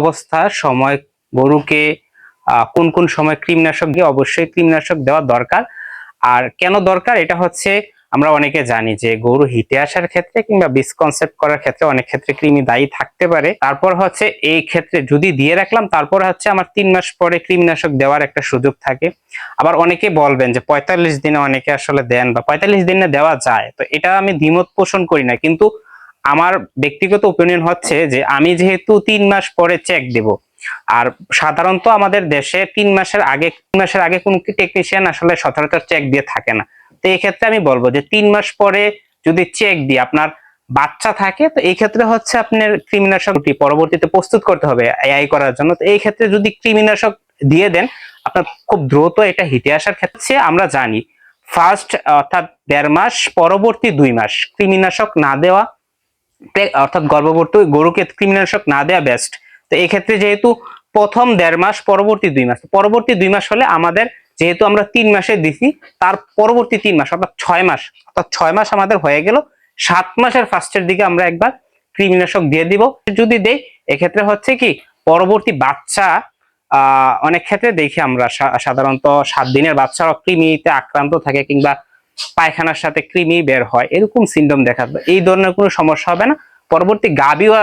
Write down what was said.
অবস্থার সময় গরুকে কোন কোন সময় কৃমিনাশক দিয়ে অবশ্যই কৃমিনাশক দেওয়া দরকার। আর কেন দরকার? এটা হচ্ছে আমরা অনেকে জানি যে গরু হিটে আসার ক্ষেত্রে কিংবা বিসকনসেপ্ট করার ক্ষেত্রে অনেক ক্ষেত্রে কৃমি দায়ী থাকতে পারে। তারপর হচ্ছে এই ক্ষেত্রে যদি দিয়ে রাখলাম, তারপর হচ্ছে আমার তিন মাস পরে কৃমিনাশক দেওয়ার একটা সুযোগ থাকে। আবার অনেকে বলবেন যে পঁয়তাল্লিশ দিনে অনেকে আসলে দেন বা পঁয়তাল্লিশ দিনে দেওয়া যায়। তো এটা আমি দ্বিমত পোষণ করি না। কিন্তু আমার ব্যক্তিগত ওপিনিয়ন হচ্ছে যে আমি যেহেতু তিন মাস পরে চেক দেব, আর সাধারণত আমাদের দেশে তিন মাসের আগে, তিন মাসের আগে কোন টেকনিশিয়ান আসলে সচরাচর চেক দিয়ে থাকে না। তো এই ক্ষেত্রে আমি বলব যে তিন মাস পরে যদি চেক দিয়ে আপনার বাচ্চা থাকে, তো এই ক্ষেত্রে হচ্ছে আপনার কৃমিনাশকটি পরবর্তীতে প্রস্তুত করতে হবে এআই করার জন্য। তো এই ক্ষেত্রে যদি কৃমিনাশক দিয়ে দেন, আপনার খুব দ্রুত এটা হিটে আসার ক্ষেত্রে আমরা জানি ফার্স্ট অর্থাৎ দেড় মাস, পরবর্তী দুই মাস কৃমিনাশক না দেওয়া অর্থাৎ গর্ভবতী গরুকে কৃমিনাশক না দেওয়া বেস্ট তো ক্ষেত্রে যেহেতু প্রথম দেড় মাস, পরবর্তী দুই মাস পরবর্তী দুই মাস হলে আমাদের যেহেতু আমরা তিন মাসে দিছি, তার পরবর্তী তিন মাস অর্থাৎ ছয় মাস, অর্থাৎ ছয় মাস আমাদের হয়ে গেল, সাত মাসের ফার্স্টের দিকে আমরা একবার কৃমিনাশক দিয়ে দিব। যদি দেই, এক্ষেত্রে হচ্ছে কি, পরবর্তী বাচ্চা অনেক ক্ষেত্রে দেখি আমরা সাধারণত সাত দিনের বাচ্চারা কৃমিতে আক্রান্ত থাকে কিংবা পায়খানার সাথে কৃমি বের হয়, এরকম সিন্ডম দেখা। এই ধরনের কোনো সমস্যা হবে না পরবর্তী গাবিও